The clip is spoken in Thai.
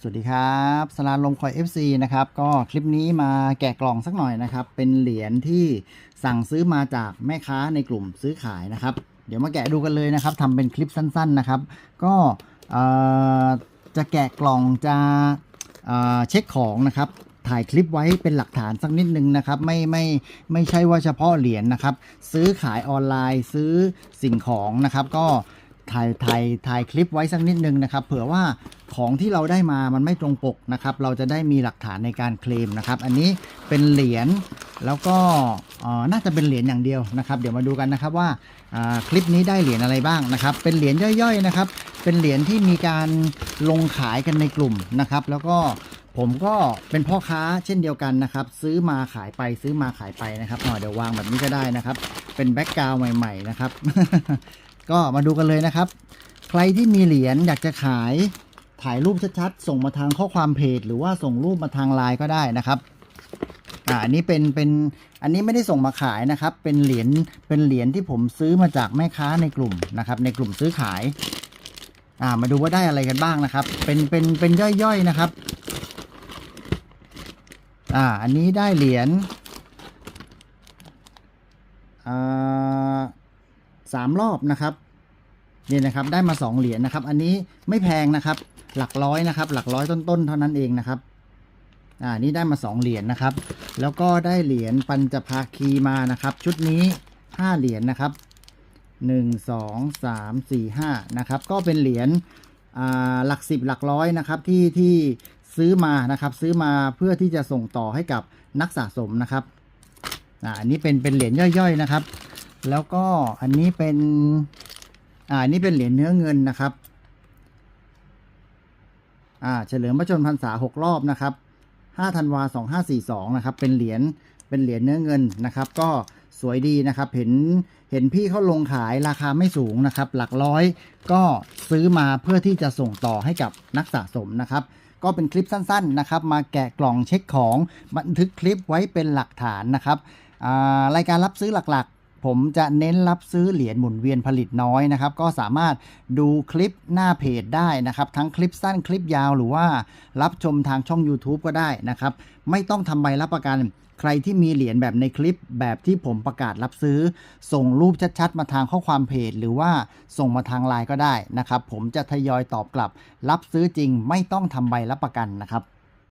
สวัสดีครับสลาลมคอย FC นะครับ ก็คลิปนี้มาแกะกล่องสักหน่อยนะครับ เป็นเหรียญที่สั่งซื้อมาจากแม่ค้าในกลุ่มซื้อขายนะครับ เดี๋ยวมาแกะดูกันเลยนะครับทำเป็นคลิปสั้น ๆนะครับ ก็จะแกะกล่องจะเเช็คของนะครับถ่ายคลิปไว้เป็นหลักฐานสักนิดนึงนะครับไม่ไม่ไม่ใช่ว่าเฉพาะเหรียญนะครับ ซื้อขายออนไลน์ซื้อสิ่งของนะครับ ก็ถ่ายถ่ายถ่ายคลิปไว้สักนิดนึงนะครับ เผื่อว่า ของที่เราได้มามันไม่ตรงปกนะครับ เราจะได้มีหลักฐานในการเคลมนะครับ อันนี้เป็นเหรียญแล้วก็น่าจะเป็นเหรียญอย่างเดียวนะครับ เดี๋ยวมาดูกันนะครับว่าคลิปนี้ได้เหรียญอะไรบ้างนะครับ เป็นเหรียญย่อยๆนะครับ เป็นเหรียญที่มีการลงขายกันในกลุ่มนะครับ แล้วก็ผมก็เป็นพ่อค้าเช่นเดียวกันนะครับ ซื้อมาขายไปซื้อมาขายไปนะครับอ๋อเดี๋ยววางแบบนี้ก็ได้นะครับ เป็นแบ็กกราวด์ใหม่ ๆ นะครับ ก็มาดูกันเลยนะครับ ใครที่มีเหรียญอยากจะขาย ถ่ายรูปชัดๆ ส่งมาทางข้อความเพจ หรือว่าส่งรูปมาทางไลน์ก็ได้นะครับอ่าอันนี้เป็นเป็นอันนี้ไม่ได้ส่งมาขายนะครับ เป็นเหรียญเป็นเหรียญที่ผมซื้อมาจากแม่ค้าในกลุ่มนะครับ ในกลุ่มซื้อขายอ่ามาดูว่าได้อะไรกันบ้างนะครับ เป็นเป็นเป็นย่อยๆนะครับอ่าอันนี้ได้เหรียญอ่าสามรอบนะครับนี่นะครับได้มาสองเหรียญนะครับ อันนี้ไม่แพงนะครับ หลักร้อยนะครับ หลักร้อยต้นๆเท่านั้นเองนะครับอ่านี่ได้มาสองเหรียญนะครับ แล้วก็ได้เหรียญปัญจภาคีมานะครับ ชุดนี้ห้าเหรียญนะครับหนึ่งสองสามสี่ห้านะครับ ก็เป็นเหรียญอ่าหลักสิบหลักร้อยนะครับที่ที่ซื้อมานะครับ ซื้อมาเพื่อที่จะส่งต่อให้กับนักสะสมนะครับอ่าอันนี้เป็นเป็นเหรียญย่อยๆนะครับ แล้วก็อันนี้เป็นอ่านนี้เป็นเหรียญเนื้อเงินนะครับ อ่าเฉลิมพระชนมพรรษาหกรอบนะครับ5ธันวา2542นะครับเป็นเหรียญเป็นเหรียญเนื้อเงินนะครับ ก็สวยดีนะครับเห็นเห็นพี่เขาลงขายราคาไม่สูงนะครับ หลักร้อยก็ซื้อมาเพื่อที่จะส่งต่อให้กับนักสะสมนะครับ ก็เป็นคลิปสั้นๆนะครับ มาแกะกล่องเช็คของบันทึกคลิปไว้เป็นหลักฐานนะครับรายการรับซื้อหลักๆ ผมจะเน้นรับซื้อเหรียญหมุนเวียนผลิตน้อยนะครับ ก็สามารถดูคลิปหน้าเพจได้นะครับ ทั้งคลิปสั้นคลิปยาวหรือว่ารับชมทางช่อง YouTube ก็ได้นะครับ ไม่ต้องทำใบรับประกันใครที่มีเหรียญแบบในคลิปแบบที่ผมประกาศรับซื้อ ส่งรูปชัดๆ มาทางข้อความเพจ หรือว่าส่งมาทางไลน์ก็ได้นะครับ ผมจะทยอยตอบกลับ รับซื้อจริงไม่ต้องทำใบรับประกันนะครับ